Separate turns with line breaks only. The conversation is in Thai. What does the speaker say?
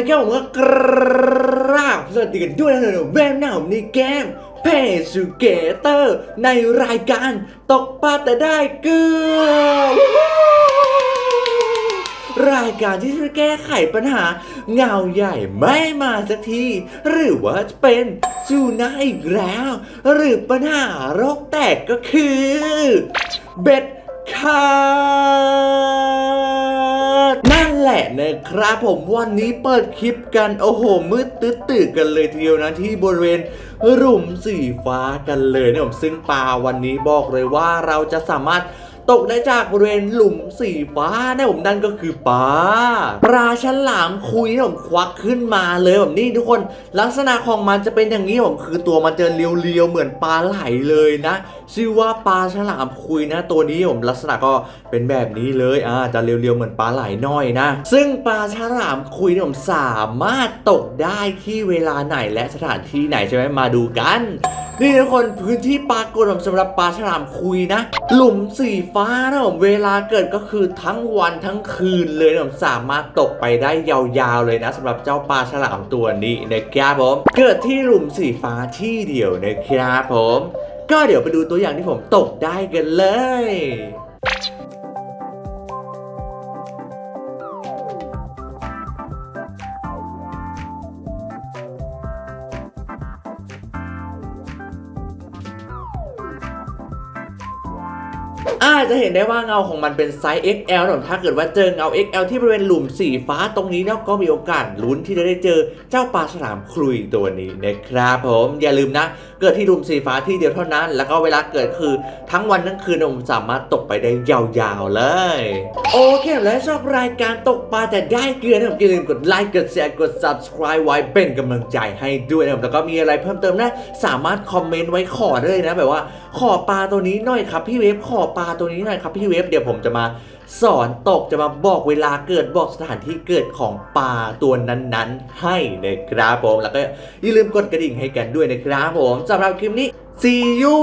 เลยครับผมก็กราบสวัสดีกันด้วยนะแวมหน้าวในเกมเพสูเกเตอร์ ในรายการตกปลาแต่ได้เกลือรายการที่จะแก้ไขปัญหา เงาใหญ่ไม่มาสักที หรือว่าจะเป็นจูน่าอีกแล้ว หรือปัญหาโรคแตกก็คือ เบ็ดขา นั่นแหละนะครับผมวันนี้เปิดคลิปกันโอ้โหมืดตึ๊ดตื่นกันเลยทีเดียวนะที่บริเวณหลุมสีฟ้ากันเลยนะผมซึ่งปลาวันนี้บอกเลยว่าเราจะสามารถ ตกได้จากบริเวณหลุมสีฟ้านะผมนั่นก็คือปลาปลาฉลามคุยนะผมควักขึ้นมาเลยแบบนี้ทุกคนลักษณะของมันจะเป็นอย่างนี้ผมคือตัวมันจะเรียวๆเหมือนปลาไหลเลยนะชื่อว่าปลาฉลามคุยนะตัวนี้ผมลักษณะก็เป็นแบบนี้เลยอ่าจะเรียวๆเหมือนปลาไหลน้อยนะ ซึ่งปลาฉลามคุยเนี่ผมสามารถตกได้ที่เวลาไหนและสถานที่ไหนใช่ไหมมาดูกัน นี่ทุกคนพื้นที่ปรากฏผมสำหรับปลาฉลามคุยนะ หลุมสีฟ้านะผมเวลาเกิดก็คือทั้งวันทั้งคืนเลยนะผมสามารถตกไปได้ยาวๆเลยนะสำหรับเจ้าปลาฉลามตัวนี้นะครับผม เกิดที่หลุมสีฟ้าที่เดียวนะครับผม ก็เดี๋ยวไปดูตัวอย่างที่ผมตกได้กันเลย อาจจะเห็นได้ว่าเงาของมันเป็นไซส์ XL นะถ้าเกิดว่าเจอเงา XL ที่บริเวณหลุมสีฟ้าตรงนี้เนาะก็มีโอกาสลุ้นที่จะได้เจอเจ้าปลาฉลามคลุยตัวนี้นะครับผมอย่าลืมนะ เกิดที่หลุมสีฟ้าที่เดียวเท่านั้น แล้วก็เวลาเกิดคือทั้งวันทั้งคืนผมสามารถตกไปได้ยาวๆเลย โอเคและชอบรายการตกปลาแต่ได้เกลือนะผมอย่าลืมกดไลค์กดแชร์กด subscribe ไว้เป็นกำลังใจให้ด้วยนะแล้วก็มีอะไรเพิ่มเติมนะสามารถคอมเมนต์ไว้ขอได้เลยนะแบบว่า ขอปลาตัวนี้หน่อยครับพี่เวฟขอปลาตัวนี้หน่อยครับพี่เวฟเดี๋ยวผมจะมาสอนตกจะมาบอกเวลาเกิดบอกสถานที่เกิดของปลาตัวนั้นๆ ให้นะครับผมแล้วก็อย่าลืมกดกระดิ่งให้กันด้วยนะครับผมสำหรับคลิปนี้ see you